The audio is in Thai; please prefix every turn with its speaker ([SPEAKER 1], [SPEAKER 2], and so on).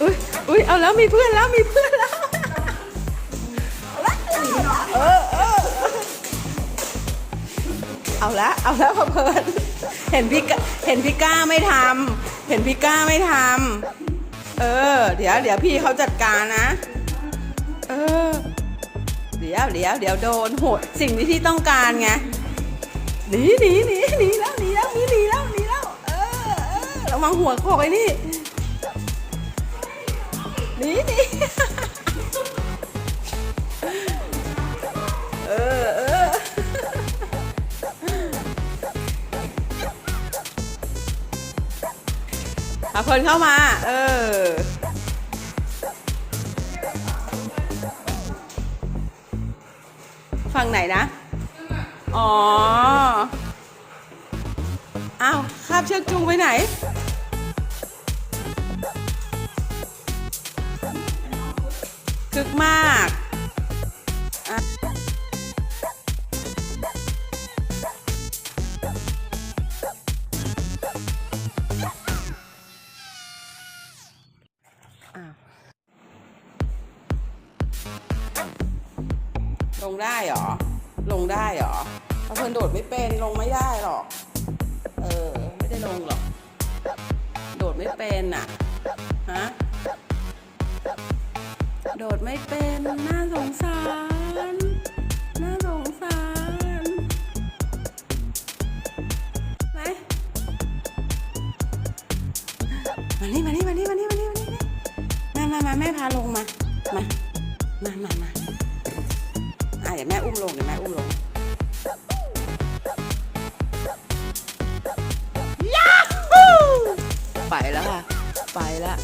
[SPEAKER 1] อุ้ยอุ้ยเอาแล้วมีเพื่อนแล้วมีเพื่อนแล้วเออเออเอาละเอาละพอเพลินเห็นพี่เห็นพี่ก้าไม่ทำเห็นพี่ก้าไม่ทำเออ เดี๋ยวเดี๋ยวพี่เขาจัดการนะ เออ เดี๋ยวเดี๋ยวเดี๋ยวโดนโหดสิ่งที่พี่ต้องการไงหนีหนีหนีหนีแล้วหนีแล้วหนีหนีแล้วหนีแล้วเออเออระวังหัวโขกไอ้นี่ หาคนเข้ามา เออ ฝั่งไหนนะ อ๋อ อ้าวคาบเชือกจูงไปไหน คึกมากอะ อ้าวลงได้เหรอ ลงได้เหรอถ้าเพิ่นโดดไม่เป็นลงไม่ได้หรอก เออ ไม่ได้ลงหรอก โดดไม่เป็นอะ ฮะ โดดไม่เป็นน่าสงสาร น่าสงสารไหมมานี่มานี่มานี่มานี่มานี่ มามามาแม่พาลงมา มา มามามาอะเดี๋ยวแม่อุ้มลงเดี๋ยวแม่อุ้มลงยาฮูไปแล้วค่ะ ไปแล้ว